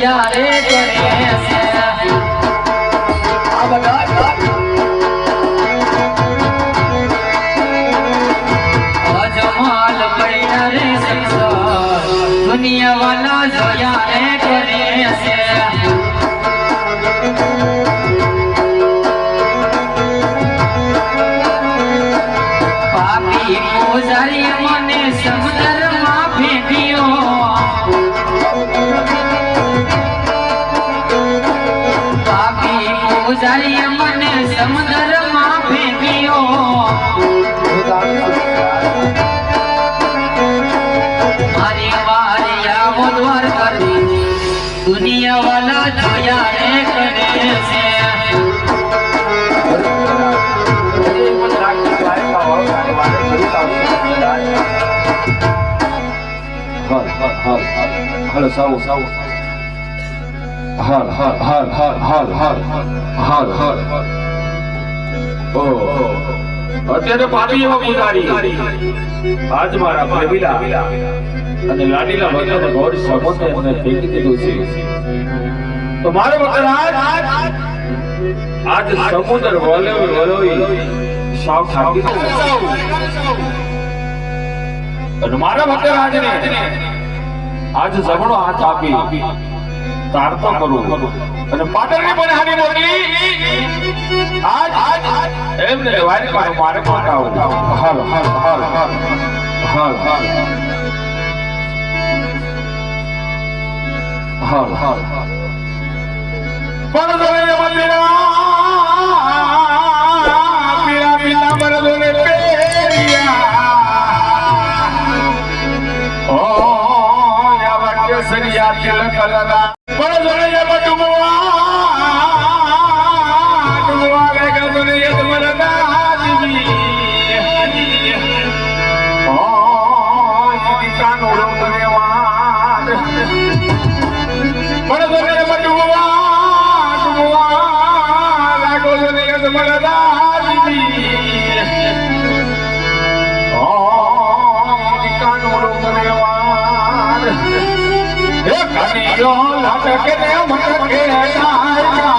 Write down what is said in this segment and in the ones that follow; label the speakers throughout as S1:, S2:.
S1: યારે કરે
S2: સાવ સાવ. હાલ હાલ હાલ હાલ હાલ હાલ હાલ હાલ. ઓ અત્યારે પાડી એવા ગુજારી આજ મારા પ્રેમીલા અને લાડીલા ભગવાન ઘોર સમોતે એમને ફેંકી દીધું છે. તો મારો ભક્ત આજ સમુદ્ર વલોવી વલોવી સાવ થાકી અને મારા મતલબ રાજને આજ જમણો હાથ આપી તારતો કરું અને પાટણની પણ હાની મોકલી આજ એમને વારી મારે મારે પહોંચાવું હાલ હાલ હાલ હાલ હાલ હાલ હાલ. હાલ પણ દોરે મંદિરા पर die. જો લટકે મટકે ના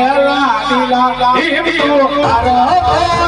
S2: જોજે રે હિમ તું તારો કોણ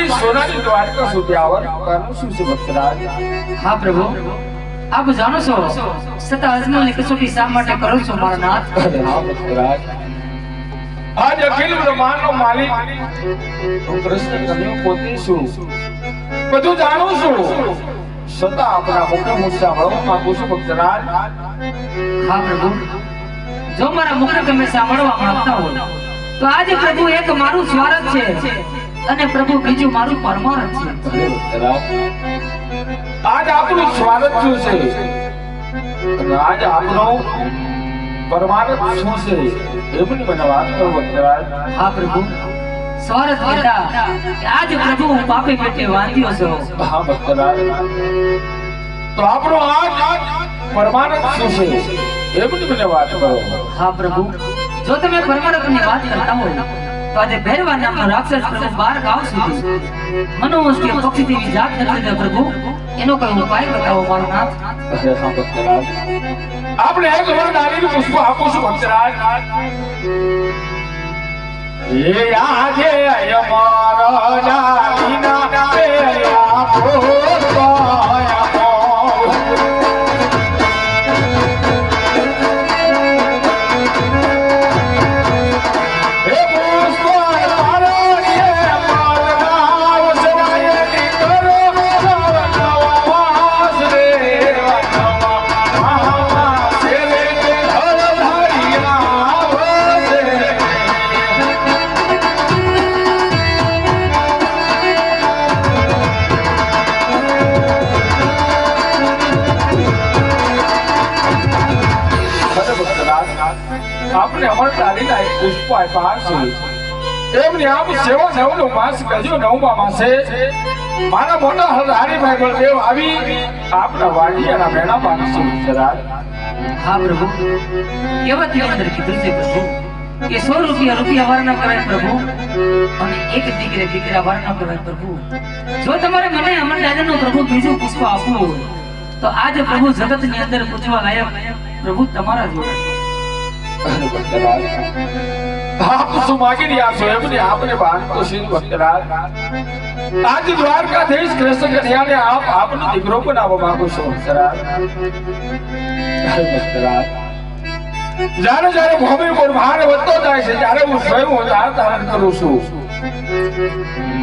S2: આજ સોનાની દ્વારકા સુધી આવવાનું શું છે ભક્તરાજ?
S1: હા પ્રભુ. આપ જાણો છો સતા અજમલની કસોટી શા માટે કરો છો મારા નાથ
S2: હા ભક્તરાજ. આજ અખિલ બ્રહ્માંડનો માલિક હું કૃષ્ણ કન્યો પોતે છું. બધું જાણું છું. છતાં આપણા મુખ્ય મુદ્દા મળવા માંગુ છું ભક્તરાજ.
S1: હા પ્રભુ. જો મારા મુખને તમે સાંભળવા માંગતા હો તો આજે પ્રભુ એક મારું સ્વાગત છે. અને પ્રભુ બીજું મારું પરમાર્થ છે.
S2: આજ આપણું સ્વાગત શું છે? અને આજ આપણો પરમાનંદ શું છે? એમની મને વાત કરો
S1: હા પ્રભુ. સ્વાર્થ કહેતા આજ પ્રભુ હું પાપે પેટે વાંધ્યો છું.
S2: હા ભક્તરાજ તો આપણો આજ પરમાનંદ શું છે? એમની મને વાત કરો.
S1: હા પ્રભુ. જો તમે પરમાર્થની વાત કરતા હોય તો આજે ભૈરવા નામનો રાક્ષસ પ્રભુ બાર ગામ સુધી. મનોહંસ કે પક્ષી તેવી જાત નથી દે પ્રભુ. એનો કોઈ ઉપાય બતાવો મારો નાથ.
S2: આપણે એક વર નારીનું પુષ્પ આપું છું ભક્તરાજ. એ આજે અમારા પેલા પુષ્પ આપો. તારીના એક પુષ્પ આપ્યા છે એમની આપ સેવા નવનો માસ ગજો નવમા માસે. મારા મોટા હરિભાઈ બળદેવ આવી. આપના વાડિયાના મેળા પાડશે ભક્તરાજ
S1: હા, પ્રભુ. કહેવતની અંદર કીધું છે, પ્રભુ, કે સો રૂપિયા રૂપિયા વાર કરાય, પ્રભુ. અને એક દીકરે દીકરા વાર ન કરાય, પ્રભુ. જો તમારે મને અમર દાદાનું, પ્રભુ, બીજું પુષ્પ આપવું તો આજ પ્રભુ જગતની અંદર પૂછવા લાયક પ્રભુ તમારા જોડે
S2: આપ શું માગી રહ્યા છો એમની આપને જ્યારે જ્યારે ભૂમિ પર ભાર વધતો જાય છે, ત્યારે હું સ્વયં અવતાર ધારણ કરું છું.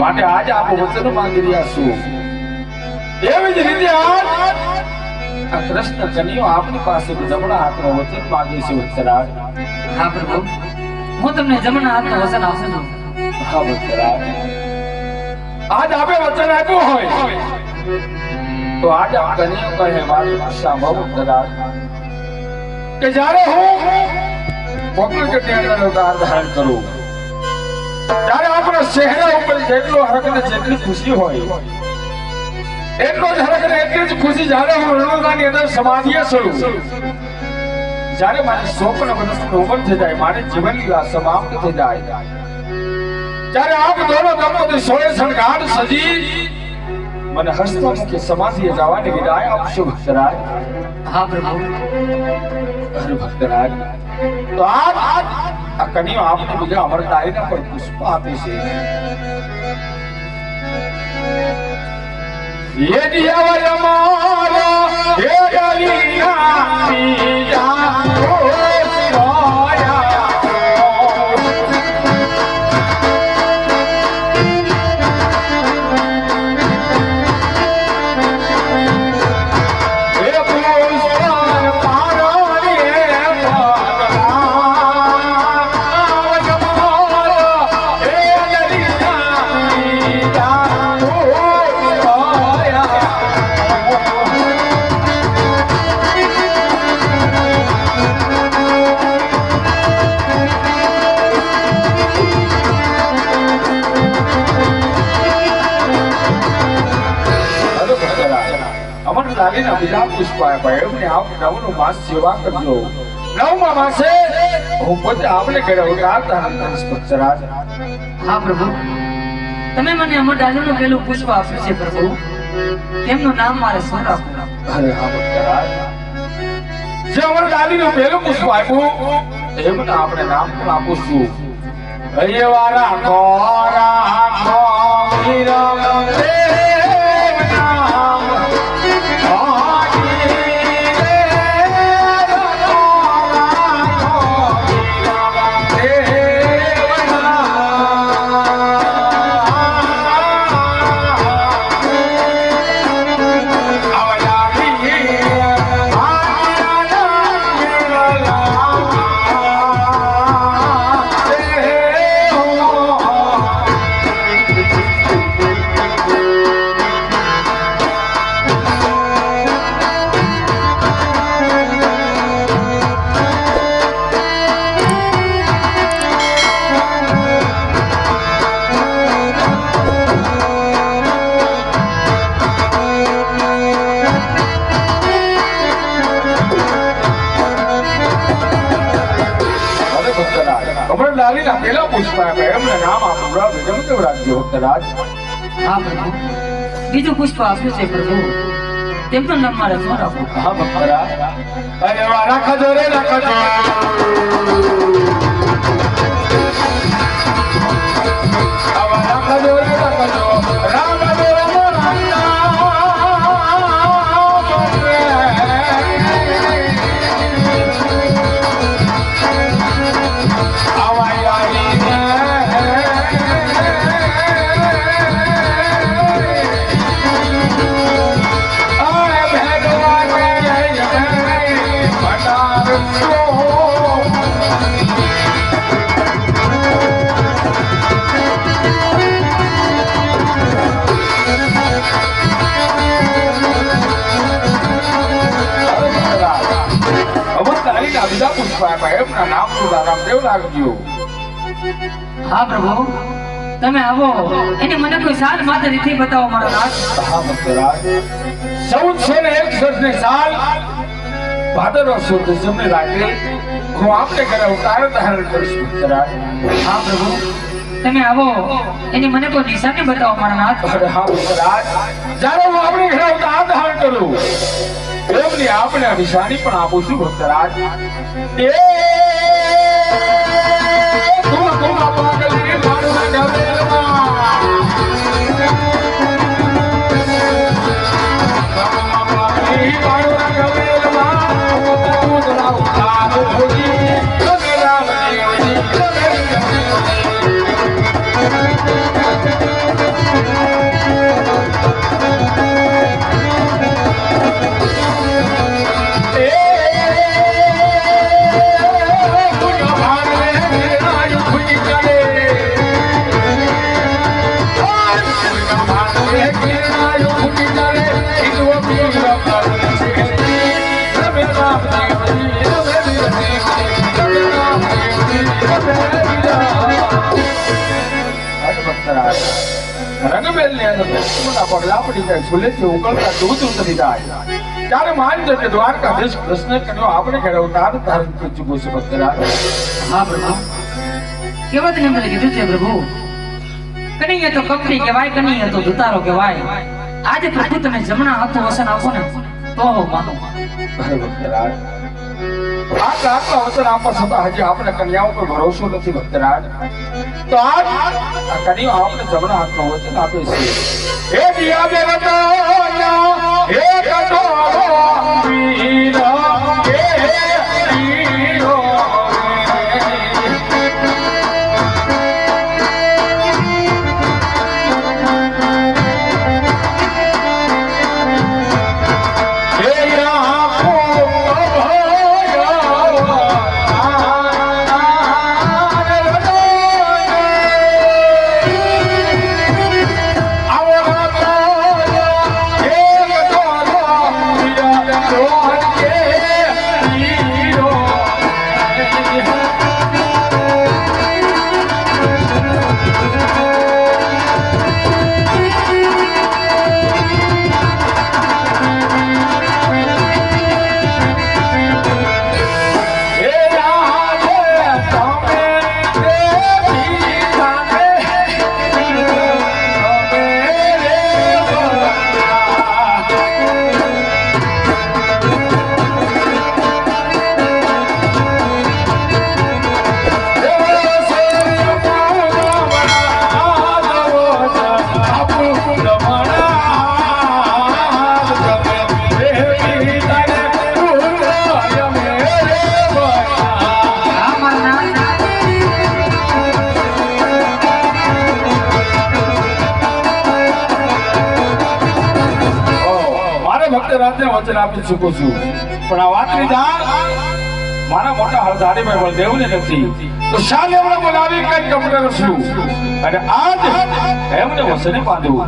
S2: માટે આજે આપ વચન માંગી રહ્યા છું. એવી જ રીતે આજ આ કૃષ્ણ કન્યો આપની પાસે જમણા હાથનો વચન માંગે છે ભક્તરાજ
S1: હા પ્રભુ. હું તમને જમણા હાથનો વચન છું.
S2: હા ભક્તરાજ આજ આપે વચન આપ્યું હોય. તો આજ આ કન્યો કહે મારી સાંભળો ભક્તરાજ કે જ્યારે હું પોકળ કન્યાનો અવતાર ધારણ કરું ત્યારે આપણા ચહેરા ઉપર જેટલો હરખ ને જેટલી ખુશી હોય એટલો જ હરખ ને એટલી જ ખુશી જ્યારે હું રણોદાની અંદર સમાધિએ છું જ્યારે મારી સ્વપ્ન વનસ્પતિ ઉમર થઈ જાય મારી જીવન લીલા સમાપ્ત થઈ જાય ત્યારે આપ દોરો દમોથી સોળે શણગાર સજી મને હસતા મુખે સમાધિએ જવાની વિદાય આપશો ભક્તરાજ.
S1: હા પ્રભુ.
S2: અરે ભક્તરાજ તો આપ આ કનિયો આપને બીજા અમરતારીના પર પુષ્પ આપે છે. ಎಡಿಯವರ ಮಾರ ಎಡಲಿನ નવનો માસ સેવા કરજો. નવમા માસે હું પોતે આપને ઘરે અવતાર ધારણ કરીશ ભક્તરાજ
S1: હા પ્રભુ. તમે મને અમર દાદાનું પેલું પુષ્પ આપ્યું છે પ્રભુ. તેમનું નામ મારે શું રાખવું
S2: અરે હા ભક્તરાજ જે અમર લાલીનું પેલું પુષ્પ આપ્યું એમને આપણે નામ પણ આપું છું. અયવારા કોરા રાખો લાલીના પેલા પુષ્પ આપ્યા એમને નામ આપો પ્રભુ ગમે કેવું રાખજો ભક્તરાજ
S1: હા પ્રભુ બીજું પુષ્પ આપ્યું છે પ્રભુ? તેમનું નામ મારે શું રાખવું
S2: હા ભક્તરાજ અરે વાહ, રાખજો રે, રાખજો. રાખજો રે, રાખજો. રામ
S1: હા પ્રભુ. તમે આવો. એની મને કોઈ સાત માત્ર રીતિ બતાવો મારો નાથ
S2: હા ભક્તરાજ ચૌદસો ને એકસઠની સાલ. ભાદરવા સુદ જમણી રાત્રે હું આપને ઘરે અવતાર ધારણ કરીશ ભક્તરાજ
S1: હા પ્રભુ. તમે આવો. એની મને કોઈ નિશાની બતાવો મારા નાથ
S2: અરે હા ભક્તરાજ જ્યારે હું આપણી ઘરે અવતાર ધારણ કરું એમની આપણે નિશાની પણ આપું છું ભક્તરાજ એ રંગબેલની અંદર ભક્તોના પગલા પડી જાય સુલેથી ઉકળતા દૂધ ઉતરી જાય ત્યારે માનજો કે દ્વારકાધીશ કૃષ્ણ કર્યો આપણે ઘરે અવતાર ધારણ કરી ચૂક્યો છે
S1: હા પ્રભુ કેવા તને મને કીધું છે પ્રભુ કનૈયા તો કપટી કહેવાય. કનૈયા તો દુતારો કહેવાય આજે પ્રભુ તમે જમણા હાથો વસન આપો ને. તો
S2: વચન આપવા હજી આપણે કન્યાઓ પર ભરોસો નથી ભક્તરાજ તો આ કન્યાઓ આપણે જમણા હાથમાં વચન આપે છે હે દિયા દેવતા આપી શકું છું. પણ આ વાતની જાણ મારા મોટા હળધારીભાઈ બળદેવને નથી. તો શાલ એમણે બોલાવી કઈ કપડે રસલું અને આજ એમને વસને બાંધવું